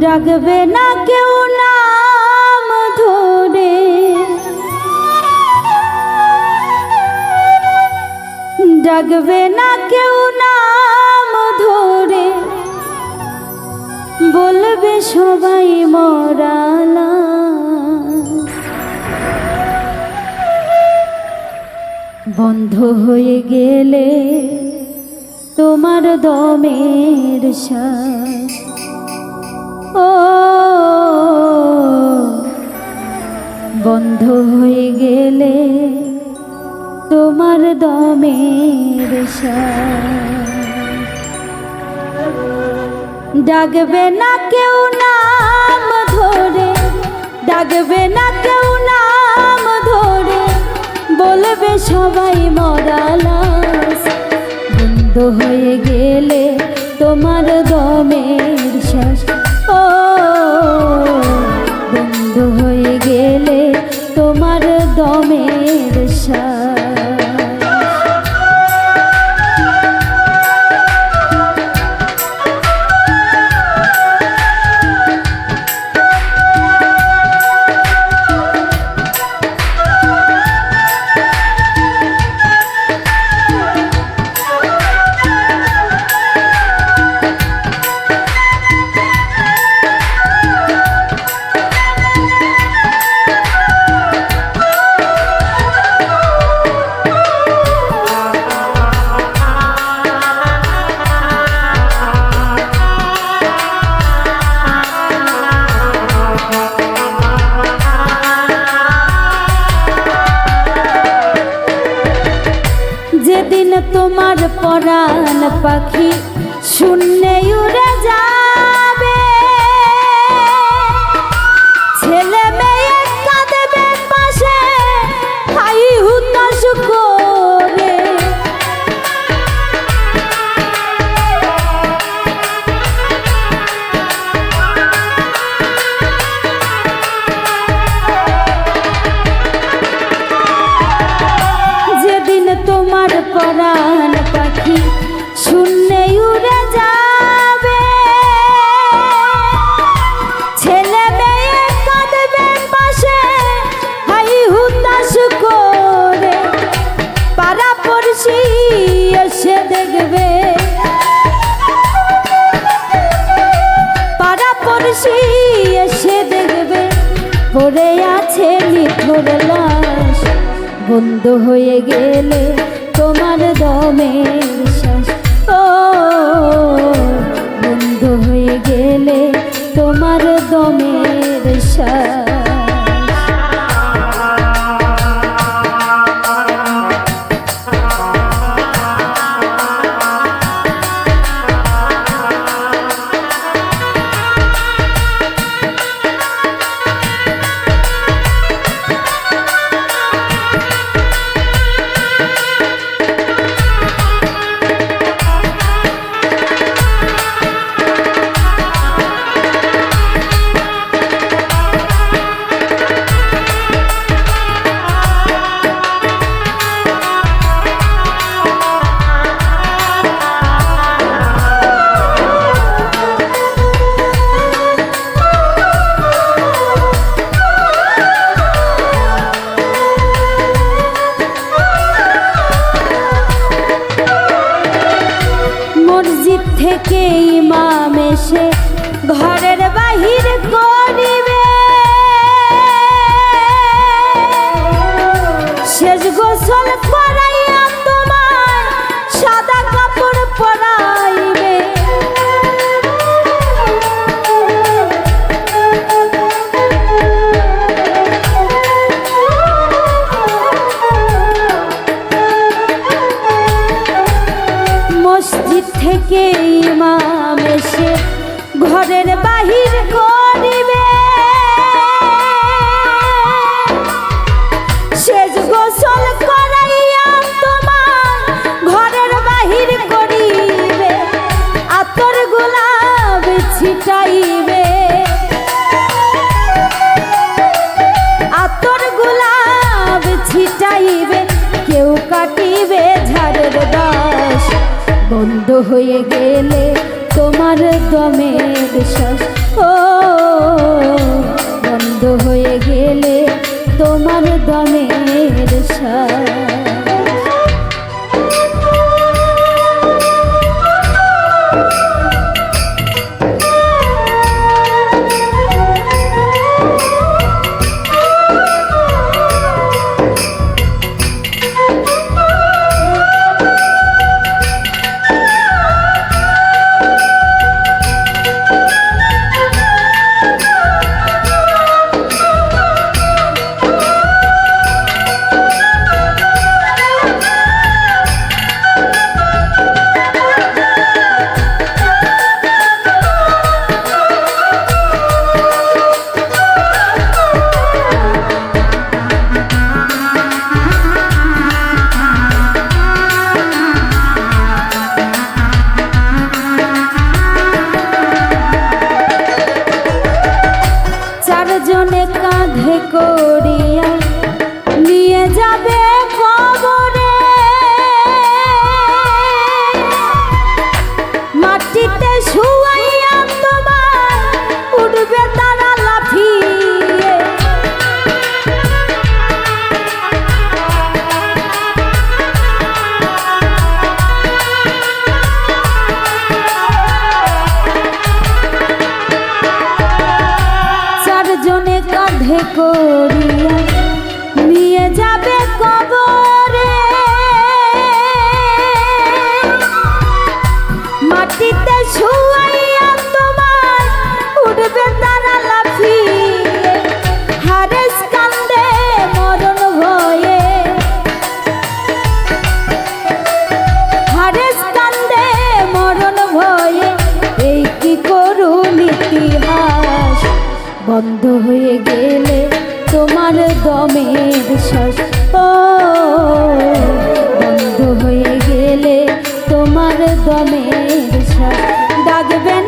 ডাকবে না কেউ নাম ধরে। ডাকবে না কেউ নাম ধরে। বলবে সবাই মরালা বন্ধ হয়ে গেলে তোমার দমের ও বন্ধ হয়ে গেলে তোমার দমের ডাকবে না কেউ নাম ধরে, ডাকবে না কেউ নাম ধরে, বলবে সবাই মরালাস। বন্ধ হয়ে গেলে তোমার দমের পাখি পড়ে আছে নিথর লাশ। বন্ধ হয়ে গেলে তোমার দমের শ্বাস। ও, বন্ধ হয়ে গেলে তোমার দমের শ্বাস। মসজিদ থেকে ইমাম এসে ঘরের বাহির করিবে। শেষ গোসল হয়ে গেলে তোমার দমের শ্বাস ও মরণ ভয়ে। হারেস কান্দে মরণ ভয়ে। এই কি করুন ইতিহাস? বন্ধ হয়ে গেলে তোমার দমের শ্বাস। ও, বন্ধ হয়ে গেলে তোমার দমের শ্বাস। the band